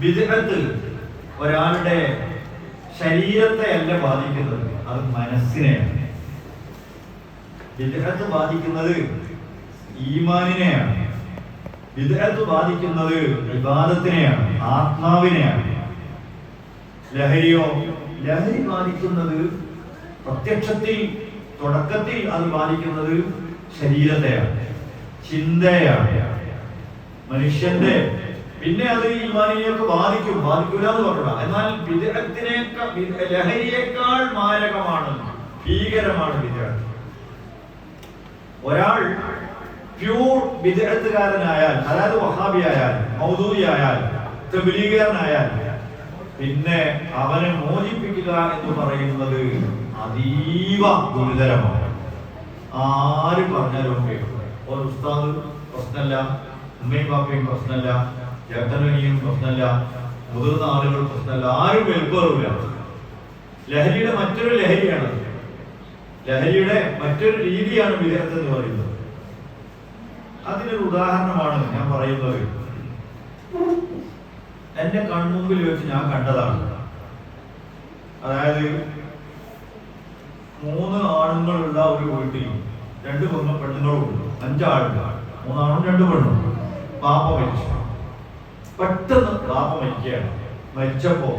വിദേഹത്ത് ഒരാളുടെ ശരീരത്തെ അല്ല ബാധിക്കുന്നത് അത് മനസ്സിനെയാണ്. വിദേഹത്ത് ബാധിക്കുന്നത് ഈമാനിനെയാണ്. വിദേഹത്ത് ബാധിക്കുന്നത് വിവാദത്തിനെയാണ് ആത്മാവിനെയാണ്. ലഹരിയോ ലഹരി ബാധിക്കുന്നത് പ്രത്യക്ഷത്തിൽ തുടക്കത്തിൽ അത് ബാധിക്കുന്നത് ശരീരത്തെയാണ് ചിന്തയാണ് മനുഷ്യന്റെ പിന്നെ അത് ഈമാനിനെയൊക്കെ ബാധിക്കും. ബാധിക്കില്ല എന്ന് പറഞ്ഞില്ല എന്നാൽ വിദേഹത്തിനേക്കാൾ ലഹരിയേക്കാൾ മാരകമാണ് ഭീകരമാണ് വിദേഹം ഒരാൾ പ്യൂർ വിദേഹത്തുകാരനായാൽ അതായത് വഹാബിയായാൽ ആയാൽ തെബിലീകരനായാൽ പിന്നെ അവനെ മോചിപ്പിക്കുക എന്ന് പറയുന്നത് അതീവ ഗുരുതരമാണ്. ആര് പറഞ്ഞാലും ഒരു ഉസ്താദ് പ്രശ്നമല്ല ഉമ്മയും പാപ്പയും പ്രശ്നമല്ല ചേട്ടനും പ്രശ്നമല്ല മുതിർന്ന ആളുകൾ പ്രശ്നമല്ല ആരും വെൽപ്പറില്ല ലഹരിയുടെ മറ്റൊരു ലഹരിയാണ്. ലഹരിയുടെ മറ്റൊരു രീതിയാണ് വിദേഹത്ത് എന്ന് പറയുന്നത്. അതിനൊരു ഉദാഹരണമാണ് ഞാൻ പറയുന്നത്. എന്റെ കൺമുമ്പിൽ വെച്ച് ഞാൻ കണ്ടതാണ്. അതായത് മൂന്ന് ആണുങ്ങളുള്ള ഒരു വീട്ടിൽ രണ്ട് പെണ്ണ പെണ്ണുങ്ങളും ഉണ്ട് അഞ്ചാളുണ്ട് മൂന്നാണും രണ്ട് പെണ്ണും. പാപ്പ മരിച്ചു. പെട്ടെന്ന് ബാബ മരിക്കുകയാണ്. മരിച്ചപ്പോ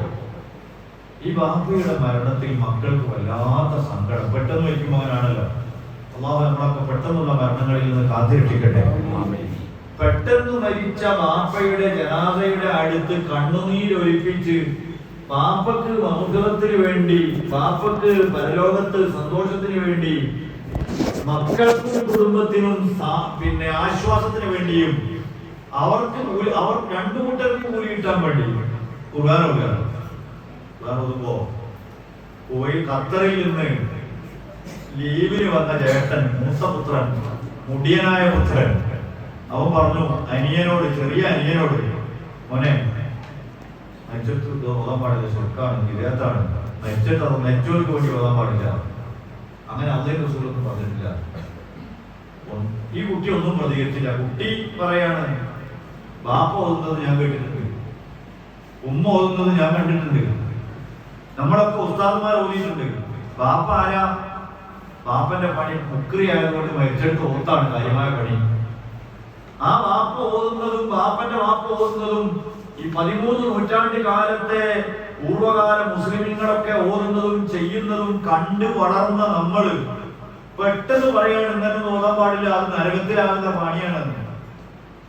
ഈ ബാപ്പയുടെ മരണത്തിൽ മക്കൾക്ക് വല്ലാത്ത സങ്കടം. പെട്ടെന്ന് മരിക്കുമ്പോൾ അങ്ങനെയാണല്ലോ അള്ളാഹു നമ്മളൊക്കെ പെട്ടെന്നുള്ള മരണങ്ങളിൽ നിന്ന് കാത്തിരക്ഷിക്കട്ടെ. പെട്ടെന്ന് മരിച്ച ബാപ്പയുടെ ജനാദയുടെ അടുത്ത് കണ്ണുനീരൊലിപ്പിച്ച് പാപ്പക്ക് മൗഹത്തിന് വേണ്ടി പാപ്പക്ക് പരലോകത്ത് സന്തോഷത്തിന് വേണ്ടി മക്കൾക്കും കുടുംബത്തിനും പിന്നെ ആശ്വാസത്തിന് വേണ്ടിയും അവർക്ക് കൂലി- അവർ രണ്ടു കൂട്ടർക്ക് കൂലി കിട്ടാൻ വേണ്ടി. ഖുർആൻ ഓതുകയാണ് ഖുർആൻ ഓതുമ്പോ പോയി ഖത്തറിൽ നിന്ന് ലീവിന് വന്ന ജേട്ടൻ മൂസപുത്രൻ മുടിയനായ പുത്രൻ. അവൻ പറഞ്ഞു അനിയനോട് ചെറിയ അനിയനോട് മോനെ നെച്ചത്ത് ഇത് ഓതാൻ പാടില്ല സ്വർക്കാണ് വിദേഹത്താണ് നെച്ചത്ത് അത് നെച്ചോർക്ക് വേണ്ടി ഓതാൻ പാടില്ല. അങ്ങനെ അതേ റസൂലൊന്നും പറഞ്ഞിട്ടില്ല. ഈ കുട്ടി ഒന്നും പ്രതികരിച്ചില്ല. കുട്ടി പറയാണ് ബാപ്പ ഓതുന്നത് ഞാൻ കേട്ടിട്ടുണ്ട്. ഉമ്മ ഓതുന്നത് ഞാൻ കണ്ടിട്ടുണ്ട്. നമ്മളൊക്കെ ഉസ്താദന്മാർ ഓതിയിട്ടുണ്ട്. ബാപ്പ ആരാ? ബാപ്പന്റെ പണി മുക്രി ആയതുകൊണ്ട് മരിച്ചെടുത്ത് ഓത്താണ് കാര്യമായ പണി. ആ വാപ്പ ഓതുന്നതും ബാപ്പന്റെ വാപ്പ ഓതുന്നതും ഈ പതിമൂന്ന് നൂറ്റാണ്ട് കാലത്തെ പൂർവകാല മുസ്ലിമീങ്ങളൊക്കെ ഓതുന്നതും ചെയ്യുന്നതും കണ്ടു വളർന്ന നമ്മൾ പെട്ടെന്ന് പറയാൻ ഇങ്ങനെ ഓതാൻ പാടില്ല അത് നരകത്തിലാകുന്ന പണിയാണെന്ന്.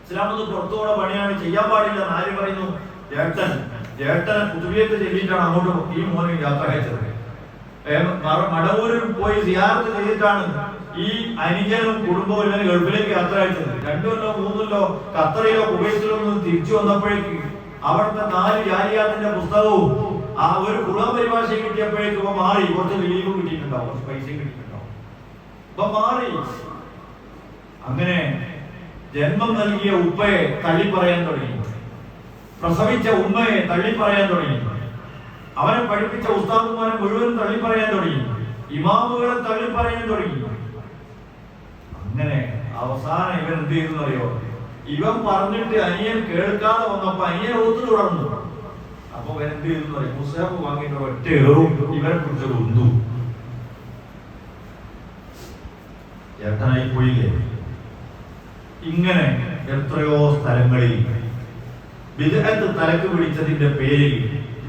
ഇസ്ലാമത് പുറത്തോടെ പണിയാണ് ചെയ്യാൻ പാടില്ല ആര് പറയുന്നു? ജേട്ടൻ. ജേട്ടനെ പുതുവിയൊക്കെ ചെല്ലിയിട്ടാണ് അങ്ങോട്ട് ഈ മോനെ യാത്ര അയച്ചത്. മടവൂരിൽ പോയി സിയാറത്ത് ചെയ്തിട്ടാണ് ഈ അനുജനും കുടുംബവും ഇവനെ ഗൾഫിലേക്ക് യാത്ര അയച്ചത്. രണ്ടുമല്ലോ മൂന്നല്ലോ ഖത്തറിലോ കുവൈറ്റിലോ നിന്ന് തിരിച്ചു വന്നപ്പോഴേക്ക് അവിടുത്തെ നാല് ജാലിയാത്തിന്റെ പുസ്തകവും ആ ഒരു കുളം പരിഭാഷ കിട്ടിയപ്പോഴേക്ക് ഇപ്പൊ മാറി. കുറച്ച് ലീവ് കിട്ടിയിട്ടുണ്ടാവും. കുറച്ച് പൈസയും കിട്ടിയിട്ടുണ്ടാവും. ഇപ്പൊ മാറി. അങ്ങനെ ജന്മം നൽകിയ ഉപ്പയെ തള്ളി പറയാൻ തുടങ്ങി. പ്രസവിച്ച ഉമ്മയെ തള്ളി പറയാൻ തുടങ്ങി. അവനെ പഠിപ്പിച്ച ഉസ്താദുമാരെ മുഴുവൻ തള്ളി പറയാൻ തുടങ്ങി. ഇമാമുകളെ തള്ളി പറയാൻ തുടങ്ങി. അങ്ങനെ അവസാനം ഇവൻ എന്ത് ചെയ്തു അറിയോ? ഇവൻ പറഞ്ഞിട്ട് അനിയൻ കേൾക്കാതെ വന്നപ്പോ അനിയൻ ഒത്തു തുടർന്നു. അപ്പൊ ഇവൻ എന്ത് ചെയ്തു അറിയോ? പുസ്തകം വാങ്ങിയിട്ട് ഒറ്റ ഏറും ഇവനെ കുറിച്ച് ഉന്തു പോയില്ലേ? ഇങ്ങനെ എത്രയോ സ്ഥലങ്ങളിൽ വിദഗ്ധ തലക്ക് പിടിച്ചതിന്റെ പേരിൽ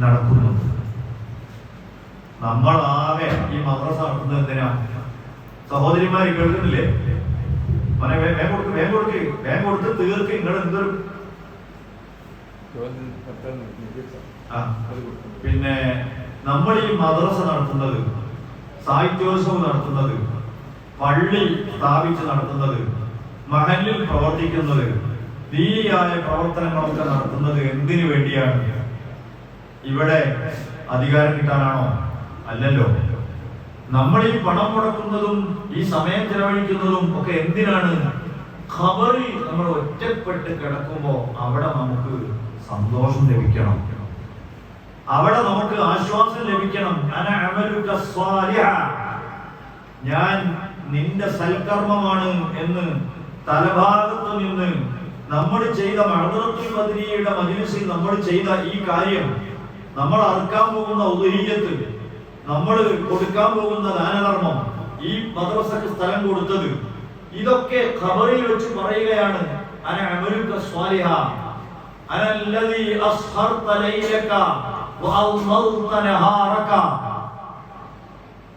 നടക്കുന്നു. നമ്മളാകെ ഈ മദ്രസ നടത്തുന്നത് എന്തിനാ? സഹോദരിമാര് കേൾക്കുന്നില്ലേ മോനെ വേഗം കൊടുക്ക് വേഗം കൊടുക്ക് വേഗം കൊടുത്ത് തീർക്ക് നിങ്ങൾ എന്തൊരു പിന്നെ നമ്മൾ ഈ മദ്രസ നടത്തുന്നത് സാഹിത്യോത്സവം നടത്തുന്നത് പള്ളി സ്ഥാപിച്ച് നടത്തുന്നത് മഹലിൽ പ്രവർത്തിക്കുന്നത് ദീനിയായ പ്രവർത്തനങ്ങളൊക്കെ നടത്തുന്നത് എന്തിനു വേണ്ടിയാണ്? ഇവിടെ അധികാരം കിട്ടാനാണോ? അല്ലല്ലോ. നമ്മൾ ഈ പണം മുടക്കുന്നതും ഈ സമയം ചെലവഴിക്കുന്നതും ഒക്കെ എന്തിനാണ്? ഖബറിൽ നമ്മൾ ഒറ്റപ്പെട്ട് കിടക്കുമ്പോ അവിടെ നമുക്ക് സന്തോഷം ലഭിക്കണം. അവിടെ നമുക്ക് ആശ്വാസം ലഭിക്കണം. ഞാൻ നിന്റെ സൽക്കർമ്മമാണ് എന്ന് തലഭാഗത്ത് നിന്ന് നമ്മൾ ചെയ്ത മഹദറത്തുൽ മദിനിയുടെ മജ്ലിസിൽ നമ്മൾ ചെയ്ത ഈ കാര്യം നമ്മൾ അറുക്കാൻ പോകുന്ന ഉദഹീയത്ത് നമ്മൾ കൊടുക്കാൻ പോകുന്ന ദാനധർമ്മം ഈ മദ്രസക്ക് സ്ഥലം കൊടുത്തത് ഇതൊക്കെ ഖബറിൽ വെച്ച് പറയുകയാണ് അന അമലുക സ്വാലിഹ അന അസ്ഹർത ലൈലക വഅൽമൽത നഹാറക.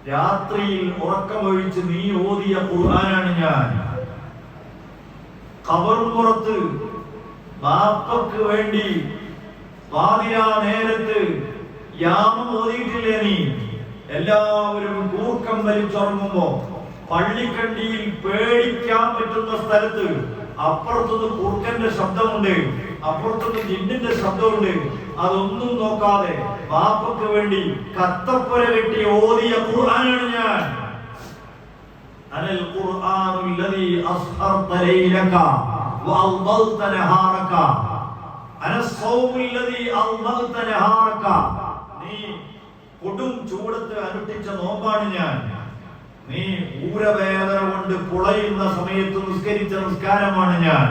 രാത്രിയിൽ ഉറക്കമൊഴിച്ച് നീ ഓതിയ ഖുർആനാണ് ഞാൻ. കബറുംപുറത്ത് ബാപ്പക്ക് വേണ്ടി പാതിരാ നേരത്ത് യാമം ഓതിയിട്ടില്ലേ നീ? എല്ലാവരും കൂർക്കം വലിച്ചുറങ്ങുമ്പോ പള്ളിക്കണ്ടിയിൽ പേടിക്കാൻ പറ്റുന്ന സ്ഥലത്ത് അപ്പുറത്തുനിന്ന് കൂർക്കന്റെ ശബ്ദമുണ്ട് അപ്പുറത്തുനിന്ന് ജിന്നിന്റെ ശബ്ദമുണ്ട്. അതൊന്നും നോക്കാതെ ബാപ്പക്ക് വേണ്ടി കത്തപ്പുര കെട്ടി ഓതിയ ഖുർആനാണ് ഞാൻ. أنا القرآن الذي أسهرت ليلك وأضلت نهارك أنا الصوم الذي أضلت نهارك നീ കൊടും ചൂടത്ത് അനുഷ്ഠിച്ച നോമ്പാണ് ഞാൻ നീ ഊരവേദന കൊണ്ട് പുളയുന്ന സമയത്ത് നിസ്കരിച്ച നിസ്കാരമാണ് ഞാൻ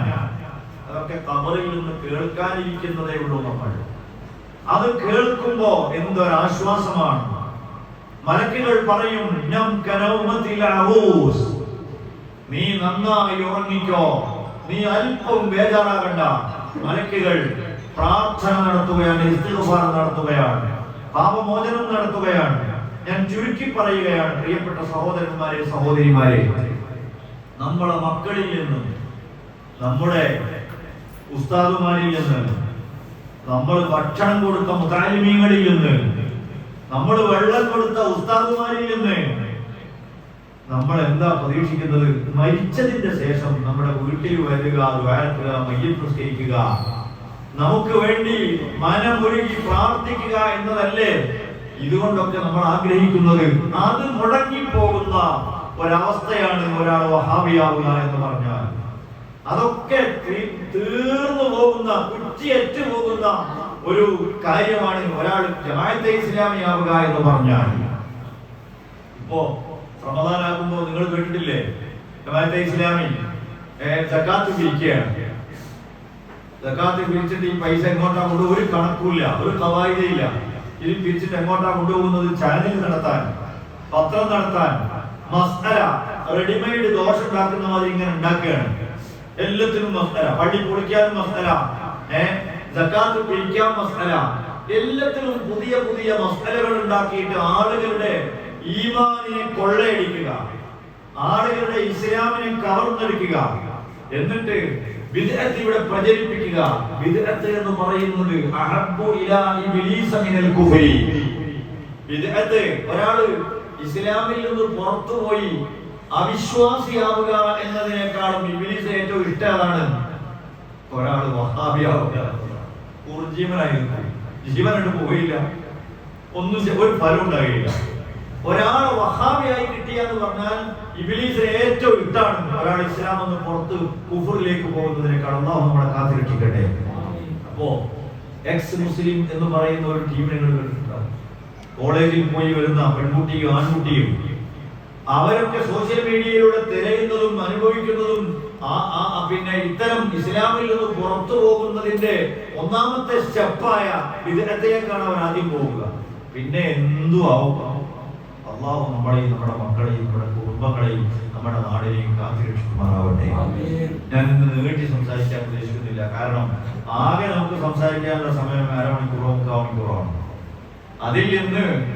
അതൊക്കെ കബറിൽ നിന്ന് കേൾക്കാനിരിക്കുന്നതേ ഉള്ളൂ നമ്മൾ അത് കേൾക്കുമ്പോ എന്തൊരാശ്വാസമാണ് മലക്കുകൾ പറയും "നം നന്നായി ഉറങ്ങിക്കോ. നീ അല്പം ബേജാറാകണ്ട. മലക്കുകൾ പ്രാർത്ഥന നടത്തുകയാണ് നടത്തുകയാണ് പാപമോചനം നടത്തുകയാണ്. ഞാൻ ചുരുക്കി പറയുകയാണ് പ്രിയപ്പെട്ട സഹോദരന്മാരെ സഹോദരിമാരെ. നമ്മളെ മക്കളിൽ നിന്നും നമ്മുടെ ഉസ്താദുമാരിൽ നിന്ന് നമ്മൾ ഭക്ഷണം കൊടുത്ത മുതാലിമീങ്ങളിൽ നിന്ന് നമ്മൾ വെള്ളം കൊടുത്ത ഉസ്താദുമാരിൽ നിന്ന് നമ്മൾ എന്താ പ്രതീക്ഷിക്കുന്നത്? മരിച്ചതിന്റെ ശേഷം നമ്മുടെ വീട്ടിൽ വരിക വേർക്കുക മയ്യം പ്രസ്കരിക്കുക നമുക്ക് വേണ്ടി മനമൊരുക്കി പ്രാർത്ഥിക്കുക എന്നതല്ലേ ഇതുകൊണ്ടൊക്കെ നമ്മൾ ആഗ്രഹിക്കുന്നത്. അത് മുടങ്ങിപ്പോകുന്ന ഒരവസ്ഥയാണ് ഒരാൾ വഹാബിയാവുക എന്ന് പറഞ്ഞാൽ. അതൊക്കെ തീർന്നു പോകുന്ന കുറ്റിയറ്റു പോകുന്ന ഒരു കാര്യമാണ് ഒരാൾ ജമാഅത്തെ ഇസ്ലാമിയാവുക എന്ന് പറഞ്ഞാൽ. ഇപ്പോ റമദാനാകുമ്പോ നിങ്ങൾ കേട്ടിട്ടില്ലേ? ജമാഅത്തെ ഇസ്ലാമി ജക്കാത്ത് പിരിക്കുകയാണ്. സക്കാത്ത് പിരിച്ചിട്ട് ഈ പൈസ എങ്ങോട്ടാ കൊണ്ട് ഒരു കണക്കുമില്ല ഒരു കവായിതയില്ല. ഇത് പിരിച്ചിട്ട് എങ്ങോട്ടാ കൊണ്ടുപോകുന്നത് ചാനൽ നടത്താൻ പത്രം നടത്താൻ മസ്തര റെഡിമെയ്ഡ് ദോശ ഉണ്ടാക്കുന്ന മാതിരി ഇങ്ങനെ ഉണ്ടാക്കുകയാണ്. എല്ലാത്തിനും മസ്തര പള്ളി പൊളിക്കാനും മസ്തര ഏ? സക്കാത്ത് പിരിക്കാൻ മസ്തല എല്ലാത്തിനും പുതിയ പുതിയ മസ്തലകൾ ഉണ്ടാക്കിയിട്ട് ആളുകളുടെ ഈമാനിനെ കൊള്ളയടിക്കുക. ആളുകളുടെ ഇസ്ലാമിനെ കവർന്നെടുക്കുക. എന്നിട്ട് വിദഗ്ധ ഇവിടെ പ്രചരിപ്പിക്കുക. വിദഗ്ധ എന്ന് പറയുന്നത് അഹബ്ബു ഇലാ ഇബ്ലീസ മിനൽ കുഫരി. ബിദ്അത്ത് ഒരാൾ ഇസ്ലാമിൽ നിന്ന് പുറത്തുപോയി അവിശ്വാസിയാവുക എന്നതിനേക്കാളും ഇബ്ലീസ് ഏറ്റവും ഇഷ്ടമാണ് ഒരാൾ വഹാബിയാവുക. ഊർജീവനായിരുന്നു ജീവനായിട്ട് പോയില്ല. ഒന്നും ഒരു ഫലം ഉണ്ടായില്ല. ഒരാൾ വഹാബിയായി കിട്ടിയെന്ന് പറഞ്ഞാൽ ഇബിലീസിന് ഏറ്റവും ഇഷ്ടമാണ് ഒരാൾ ഇസ്ലാം എന്ന് പുറത്ത് കുഫറിലേക്ക് പോകുന്നതിനേക്കാൾ അള്ളാഹു നമ്മളെ കാത്തിരക്ഷിക്കട്ടെ. അപ്പോ എക്സ് മുസ്ലിം എന്ന് പറയുന്ന ഒരു ടീമിനെ നിങ്ങൾ കേട്ടിട്ടുണ്ടാവും കോളേജിൽ പോയി വരുന്ന പെൺകുട്ടിയും ആൺകുട്ടിയും അവരൊക്കെ സോഷ്യൽ മീഡിയയിലൂടെ തിരയുന്നതും അനുഭവിക്കുന്നതും പിന്നെ ഇത്തരം ഇസ്ലാമിൽ നിന്ന് പുറത്തു പോകുന്നതിന്റെ ഒന്നാമത്തെ സ്റ്റെപ്പായ ഇതിനത്തേക്കാണ് അവർ ആദ്യം പോവുക. പിന്നെ എന്തു ആവും? അള്ളാഹു നമ്മളെയും നമ്മുടെ മക്കളെയും നമ്മുടെ കുടുംബങ്ങളെയും നമ്മുടെ നാടിനെയും കാത്തിരക്ഷിക്കുമാറാവട്ടെ ഞാൻ ഇന്ന് നീട്ടി സംസാരിക്കാൻ ഉദ്ദേശിക്കുന്നില്ല. കാരണം ആകെ നമുക്ക് സംസാരിക്കാനുള്ള സമയം അരമണിക്കൂറോ മുക്കാൽ മണിക്കൂറോ ആണ്. അതിൽ നിന്ന്